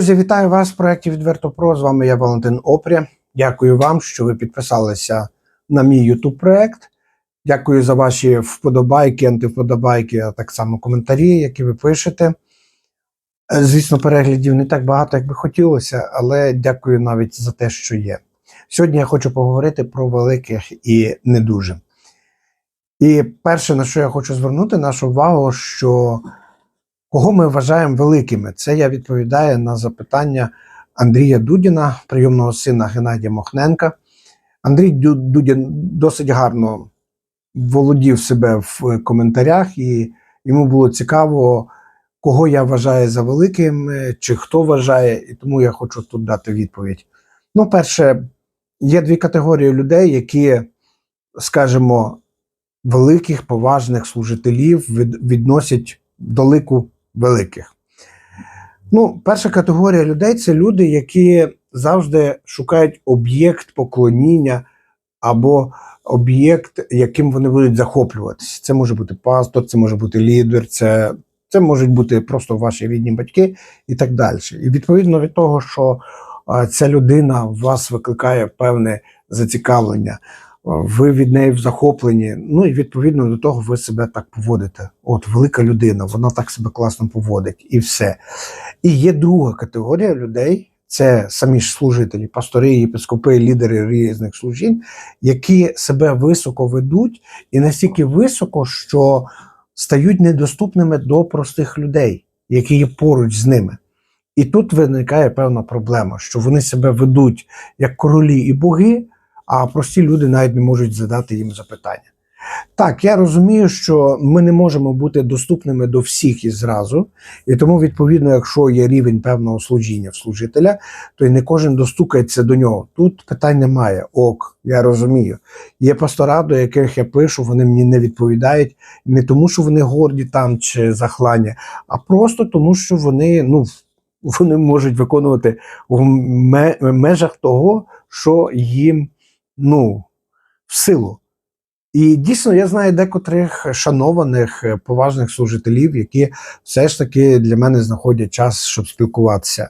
Друзі, вітаю вас в проєкті Відверто Про. З вами я Валентин Опря. Дякую вам, що ви підписалися на мій YouTube проект. Дякую за ваші вподобайки, антивподобайки, а так само коментарі, які ви пишете. Е, Звісно, переглядів не так багато, як би хотілося, але дякую навіть за те, що є. Сьогодні я хочу поговорити про великих і не дуже. І перше, на що я хочу звернути нашу увагу, що Кого ми вважаємо великими? Це я відповідаю на запитання Андрія Дудіна, прийомного сина Геннадія Мохненка. Андрій Дудін досить гарно володів себе в коментарях, і йому було цікаво, кого я вважаю за великим, чи хто вважає, і тому я хочу тут дати відповідь. Ну, перше, є дві категорії людей, які, скажімо, великих, поважних служителів відносять до лику великих. Ну, перша категорія людей це люди, які завжди шукають об'єкт поклоніння або об'єкт, яким вони будуть захоплюватися. Це може бути пастор, це може бути лідер, це, це можуть бути просто ваші рідні батьки і так далі. І відповідно від того, що ця людина в вас викликає певне зацікавлення, ви від неї в захопленні. Ну і відповідно до того ви себе так поводите. От велика людина, вона так себе класно поводить, і все. І є друга категорія людей. Це самі ж служителі, пастори, єпископи, лідери різних служінь, які себе високо ведуть і настільки високо, що стають недоступними до простих людей, які є поруч з ними. І тут виникає певна проблема, що вони себе ведуть як королі і боги, а прості люди навіть не можуть задати їм запитання. Так, я розумію, що ми не можемо бути доступними до всіх і зразу, і тому, відповідно, якщо є рівень певного служіння в служителя, то й не кожен достукається до нього. Тут питань немає. Ок, я розумію. Є пастора, до яких я пишу, вони мені не відповідають не тому, що вони горді там чи захлання, а просто тому, що вони ну. Вони можуть виконувати в межах того, що їм ну, в силу. І дійсно я знаю декотрих шанованих е, поважних служителів, які все ж таки для мене знаходять час, щоб спілкуватися.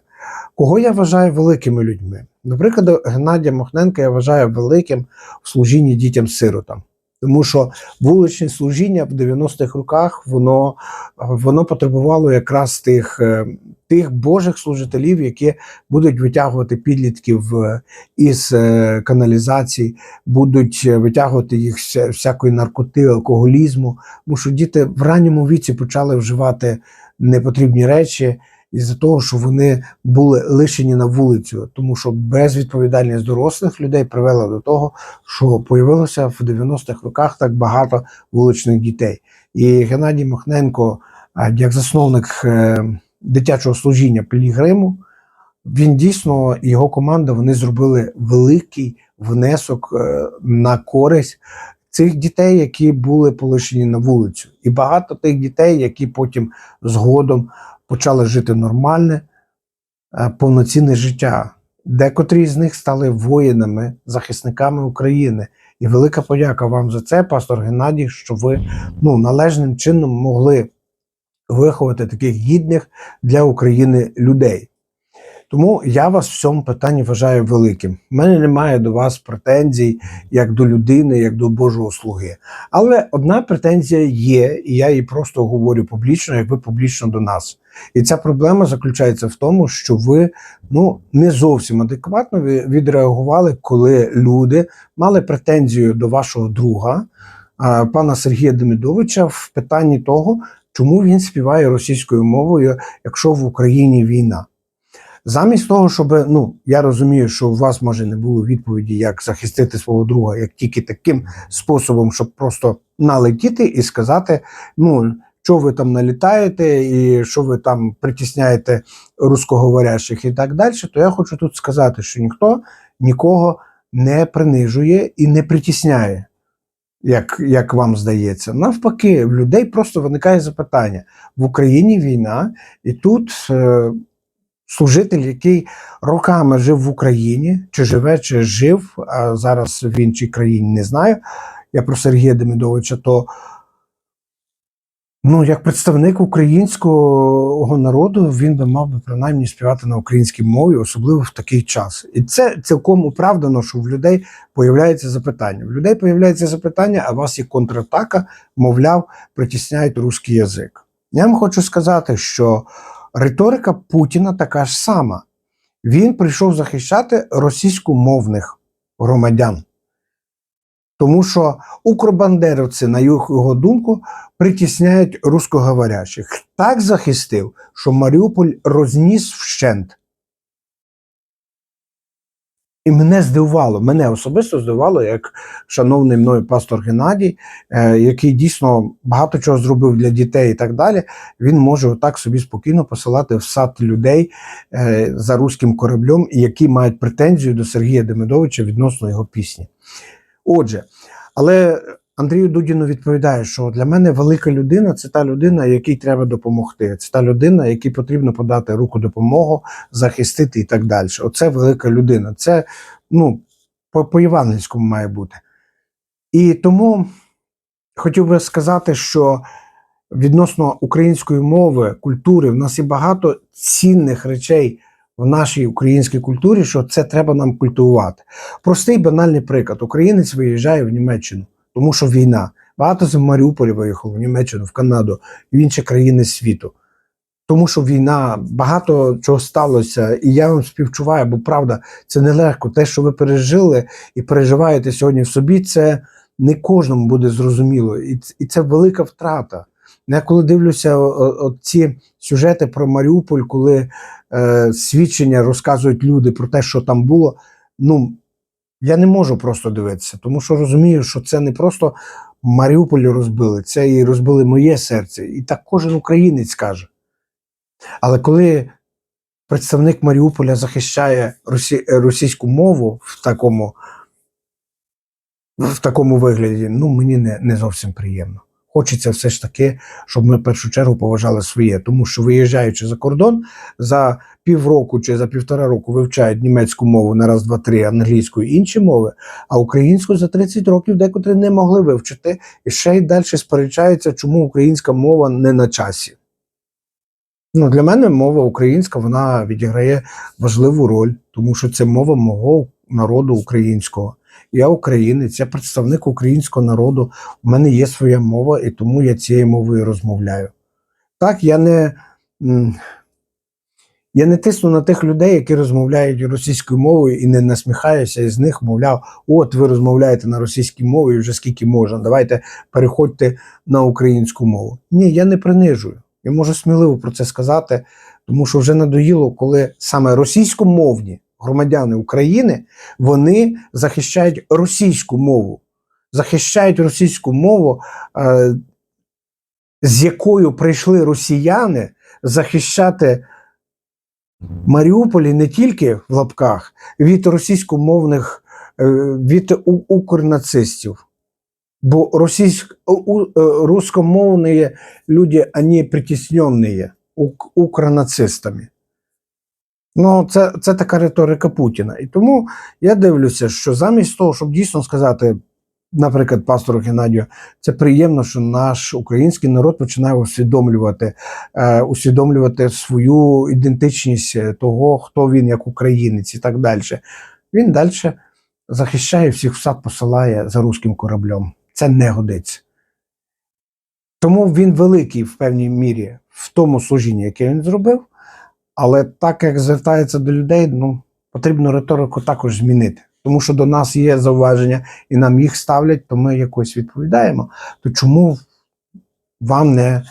Кого я вважаю великими людьми? Наприклад, Геннадія Мохненка я вважаю великим в служінні дітям-сиротам. Тому що вуличне служіння в 90-х роках воно, воно потребувало якраз тих, е, тих Божих служителів, які будуть витягувати підлітків е, із е, каналізації, будуть е, витягувати їх з всякої наркоти, алкоголізму. Тому що діти в ранньому віці почали вживати непотрібні речі із-за того, що вони були лишені на вулицю, тому що безвідповідальність дорослих людей привела до того, що появилося в 90-х роках так багато вуличних дітей. І Геннадій Мохненко, як засновник е, дитячого служіння Пілігриму, він дійсно і його команда вони зробили великий внесок е, на користь цих дітей, які були полишені на вулицю, і багато тих дітей, які потім згодом почали жити нормальне, е, повноцінне життя. Декотрі з них стали воїнами, захисниками України. І велика подяка вам за це, пастор Геннадій, що ви ну, належним чином могли виховати таких гідних для України людей. Тому я вас в цьому питанні вважаю великим. У мене немає до вас претензій як до людини, як до Божого слуги. Але одна претензія є, і я її просто говорю публічно, як ви публічно до нас. І ця проблема заключається в тому, що ви ну не зовсім адекватно відреагували, коли люди мали претензію до вашого друга, пана Сергія Демидовича, в питанні того, чому він співає російською мовою, якщо в Україні війна. Замість того, щоб ну я розумію, що у вас може не було відповіді, як захистити свого друга, як тільки таким способом, щоб просто налетіти і сказати: ну що ви там налітаєте, і що ви там притісняєте рускоговорящих і так далі, то я хочу тут сказати, що ніхто нікого не принижує і не притісняє. Як, як вам здається, навпаки, в людей просто виникає запитання: в Україні війна, і тут е, служитель, який роками жив в Україні, чи живе, чи жив, а зараз в іншій країні не знаю. Я про Сергія Демидовича, то ну, як представник українського народу він би мав би принаймні співати на українській мові, особливо в такий час. І це цілком оправдано, що в людей появляється запитання. В людей появляється запитання, а у вас є контратака, мовляв, притісняють русський язик. Я вам хочу сказати, що риторика Путіна така ж сама. Він прийшов захищати російськомовних громадян. Тому що укробандеровці, на його думку, притісняють русскоговорящих. Так захистив, що Маріуполь розніс вщент. І мене здивувало, мене особисто здивувало, як шановний мною пастор Геннадій, е, який дійсно багато чого зробив для дітей і так далі, він може отак собі спокійно посилати в сад людей е, за руським кораблем, які мають претензію до Сергія Демидовича відносно його пісні. Отже, але Андрію Дудіну відповідає, що для мене велика людина це та людина, якій треба допомогти. Це та людина, якій потрібно подати руку допомогу, захистити і так далі. Оце велика людина. Це ну, по, по євангельському має бути. І тому хотів би сказати, що відносно української мови, культури, в нас є багато цінних речей в нашій українській культурі, що це треба нам культивувати. Простий банальний приклад: українець виїжджає в Німеччину, тому що війна. Багато з Маріуполя виїхало в Німеччину, в Канаду, в інші країни світу. Тому що війна, багато чого сталося, і я вам співчуваю, бо правда, це нелегко. Те, що ви пережили і переживаєте сьогодні в собі, це не кожному буде зрозуміло. І, це велика втрата. Я коли дивлюся ці сюжети про Маріуполь, коли е, свідчення розказують люди про те, що там було. Ну я не можу просто дивитися, тому що розумію, що це не просто Маріуполь розбили, це і розбили моє серце. І так кожен українець каже. Але коли представник Маріуполя захищає росі, російську мову в такому, в такому вигляді, ну мені не, не зовсім приємно. Хочеться все ж таки, щоб ми в першу чергу поважали своє, тому що виїжджаючи за кордон, за півроку чи за півтора року вивчають німецьку мову на раз, два, три, англійську і інші мови, а українську за 30 років декотрі не могли вивчити і ще й далі сперечаються, чому українська мова не на часі. Ну, для мене мова українська вона відіграє важливу роль, тому що це мова мого народу українського. Я українець, я представник українського народу. У мене є своя мова, і тому я цією мовою розмовляю. Так, я не, я не тисну на тих людей, які розмовляють російською мовою і не насміхаюся із них, мовляв, от ви розмовляєте на російській мові вже скільки можна. Давайте переходьте на українську мову. Ні, я не принижую. Я можу сміливо про це сказати, тому що вже надоїло, коли саме російськомовні громадяни України вони захищають російську мову, захищають російську мову, е, з якою прийшли росіяни захищати Маріуполі не тільки в лапках від російськомовних, е, від укрнацистів. Бо російськ, е, русскомовные люди, они притесненные ук- укронацистами. Ну, це, це така риторика Путіна. І тому я дивлюся, що замість того, щоб дійсно сказати, наприклад, пастору Геннадію, це приємно, що наш український народ починає усвідомлювати, е, усвідомлювати свою ідентичність е, того, хто він як українець і так далі. Він далі захищає всіх сад, посилає за руським кораблем. Це не годиться. Тому він великий в певній мірі в тому служінні, яке він зробив. Але так як звертається до людей, ну потрібно риторику також змінити. Тому що до нас є зауваження, і нам їх ставлять, то ми якось відповідаємо. То чому вам не,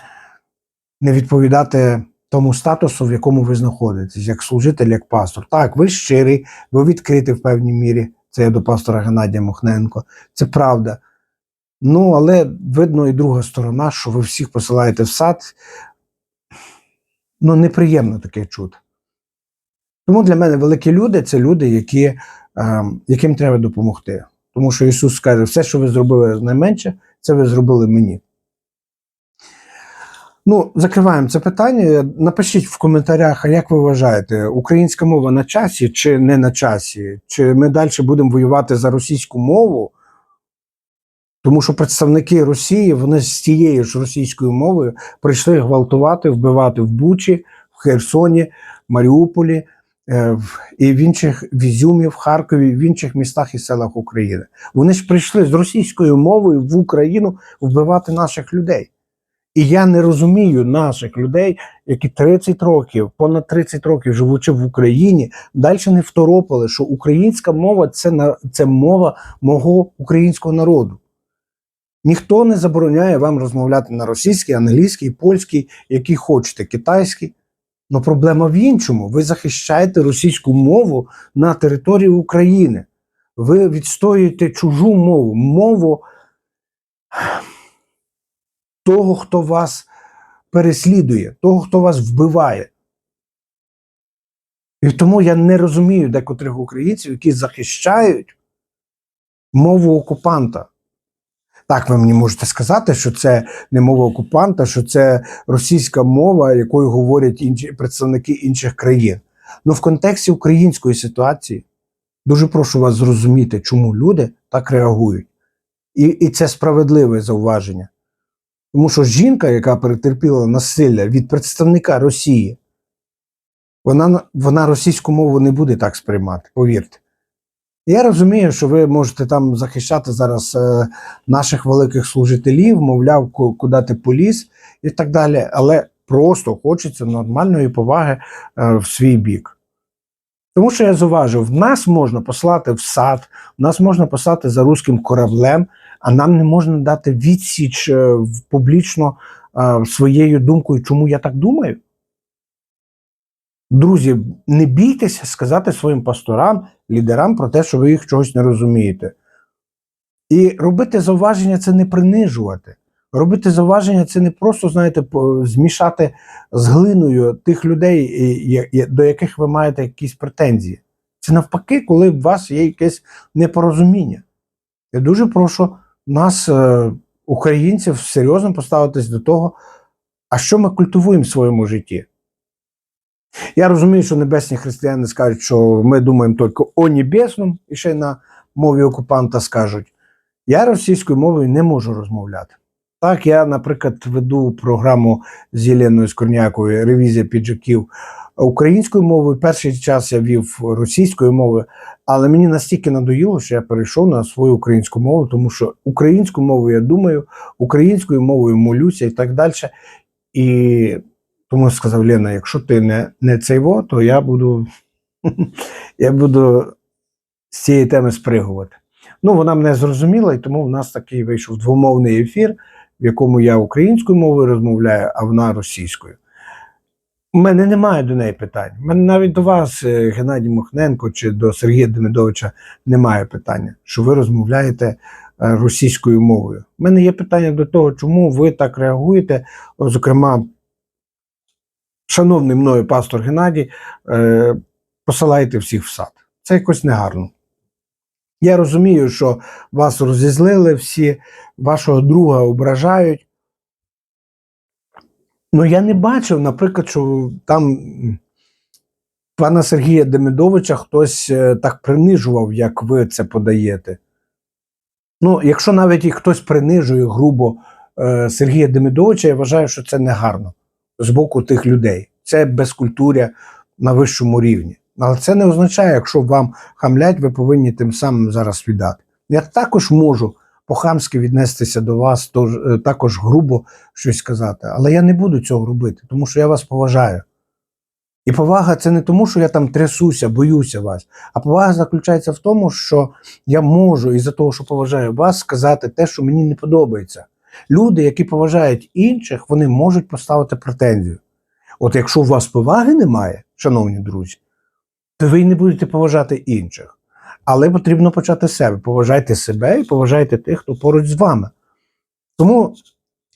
не відповідати тому статусу, в якому ви знаходитесь, як служитель, як пастор? Так, ви щирий, ви відкриті в певній мірі. Це я до пастора Геннадія Мохненко. Це правда. Ну, але видно і друга сторона, що ви всіх посилаєте в сад. Ну, неприємно таке чути. Тому для мене великі люди це люди, які, е, яким треба допомогти. Тому що Ісус каже, все, що ви зробили найменше, це ви зробили мені. Ну, закриваємо це питання. Напишіть в коментарях, а як ви вважаєте, українська мова на часі чи не на часі? Чи ми далі будемо воювати за російську мову? Тому що представники Росії вони з тією ж російською мовою прийшли гвалтувати, вбивати в Бучі, в Херсоні, Маріуполі е, і в інших в Ізюмі, в Харкові, в інших містах і селах України. Вони ж прийшли з російською мовою в Україну вбивати наших людей. І я не розумію наших людей, які 30 років, понад 30 років живучи в Україні, далі не второпали, що українська мова це, на- це мова мого українського народу. Ніхто не забороняє вам розмовляти на російській, англійській, польській, якій хочете, китайській. Но проблема в іншому. Ви захищаєте російську мову на території України. Ви відстоюєте чужу мову, мову того, хто вас переслідує, того, хто вас вбиває. І тому я не розумію декотрих українців, які захищають мову окупанта. Так, ви мені можете сказати, що це не мова окупанта, що це російська мова, якою говорять інші представники інших країн. Ну в контексті української ситуації дуже прошу вас зрозуміти, чому люди так реагують. І, і це справедливе зауваження. Тому що жінка, яка перетерпіла насилля від представника Росії, вона, вона російську мову не буде так сприймати, повірте. Я розумію, що ви можете там захищати зараз е, наших великих служителів, мовляв, ку- куди ти поліз і так далі, але просто хочеться нормальної поваги е, в свій бік. Тому що я зауважив, в нас можна послати в сад, в нас можна послати за руським кораблем, а нам не можна дати відсіч е, публічно своєю думкою, чому я так думаю. Друзі, не бійтеся сказати своїм пасторам, лідерам про те, що ви їх чогось не розумієте. І робити зауваження це не принижувати. Робити зауваження це не просто, знаєте, змішати з глиною тих людей, до яких ви маєте якісь претензії. Це навпаки, коли у вас є якесь непорозуміння. Я дуже прошу нас, е, українців, серйозно поставитись до того, а що ми культивуємо в своєму житті. Я розумію, що небесні християни скажуть, що ми думаємо тільки о небесному, і ще й на мові окупанта скажуть. Я російською мовою не можу розмовляти. Так, я, наприклад, веду програму з Єленою Скорняковою Ревізія піджаків українською мовою. Перший час я вів російською мовою, але мені настільки надоїло, що я перейшов на свою українську мову, тому що українською мовою я думаю, українською мовою молюся і так далі. І тому сказав Лена, якщо ти не, не цей во, то я буду, я буду з цієї теми спригувати. Ну, вона мене зрозуміла, і тому в нас такий вийшов двомовний ефір, в якому я українською мовою розмовляю, а вона російською. У мене немає до неї питань. У мене навіть до вас, е, Геннадій Мохненко, чи до Сергія Демидовича немає питання, що ви розмовляєте е, російською мовою. У мене є питання до того, чому ви так реагуєте. Зокрема, шановний мною пастор Геннадій, е, посилаєте всіх в сад. Це якось негарно. Я розумію, що вас розізлили всі, вашого друга ображають. Ну, я не бачив, наприклад, що там пана Сергія Демидовича хтось е, так принижував, як ви це подаєте. Ну, якщо навіть і хтось принижує грубо е, Сергія Демидовича, я вважаю, що це негарно з боку тих людей. Це безкультуря на вищому рівні. Але це не означає, якщо вам хамлять, ви повинні тим самим зараз віддати. Я також можу по-хамськи віднестися до вас, тож, е, також грубо щось сказати, але я не буду цього робити, тому що я вас поважаю. І повага це не тому, що я там трясуся, боюся вас, а повага заключається в тому, що я можу із-за того, що поважаю вас, сказати те, що мені не подобається. Люди, які поважають інших, вони можуть поставити претензію. От якщо у вас поваги немає, шановні друзі, то ви й не будете поважати інших. Але потрібно почати себе. Поважайте себе і поважайте тих, хто поруч з вами. Тому,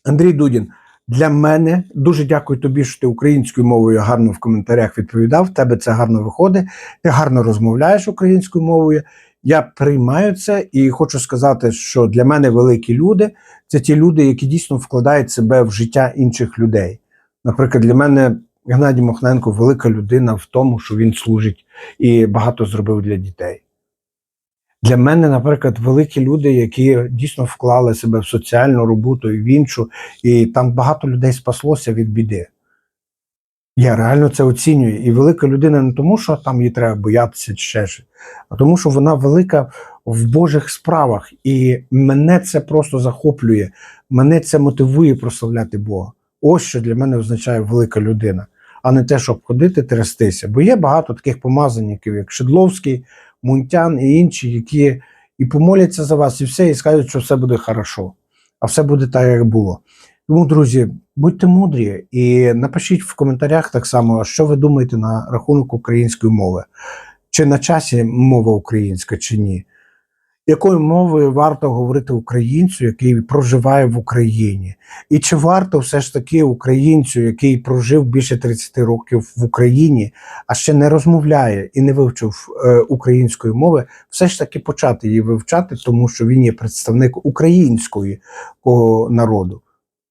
Андрій Дудін, для мене дуже дякую тобі, що ти українською мовою гарно в коментарях відповідав. Тебе це гарно виходить. Ти гарно розмовляєш українською мовою. Я приймаю це і хочу сказати, що для мене великі люди це ті люди, які дійсно вкладають себе в життя інших людей. Наприклад, для мене Геннадій Мохненко велика людина в тому, що він служить і багато зробив для дітей. Для мене, наприклад, великі люди, які дійсно вклали себе в соціальну роботу і в іншу, і там багато людей спаслося від біди. Я реально це оцінюю. І велика людина не тому, що там їй треба боятися чи ще щось, а тому, що вона велика в Божих справах. І мене це просто захоплює, мене це мотивує прославляти Бога. Ось що для мене означає велика людина, а не те, щоб ходити трястися. Бо є багато таких помазанників, як Шедловський, Мунтян і інші, які і помоляться за вас, і все, і скажуть, що все буде хорошо, а все буде так, як було. Тому, друзі, будьте мудрі і напишіть в коментарях так само, що ви думаєте на рахунок української мови. Чи на часі мова українська, чи ні. Якою мовою варто говорити українцю, який проживає в Україні? І чи варто все ж таки українцю, який прожив більше 30 років в Україні, а ще не розмовляє і не вивчив е, української мови, все ж таки почати її вивчати, тому що він є представник української народу,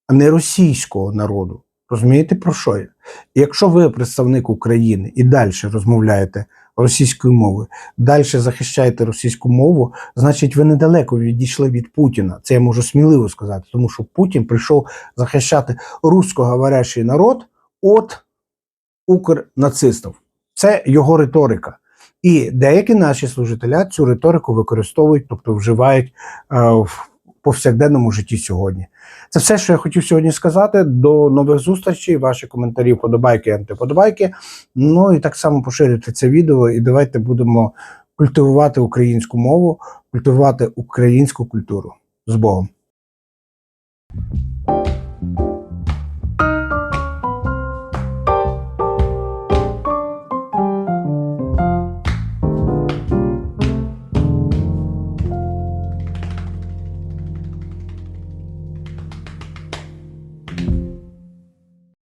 а не російського народу. Розумієте про що я? Якщо ви представник України і далі розмовляєте російською мовою, далі захищаєте російську мову, значить ви недалеко відійшли від Путіна. Це я можу сміливо сказати, тому що Путін прийшов захищати русскоговорящий народ від укрнацистів. Це його риторика. І деякі наші служителя цю риторику використовують, тобто вживають е, в повсякденному житті сьогодні. Це все, що я хотів сьогодні сказати. До нових зустрічей. Ваші коментарі, подобайки, антиподобайки. Ну і так само поширюйте це відео, і давайте будемо культивувати українську мову, культивувати українську культуру з Богом.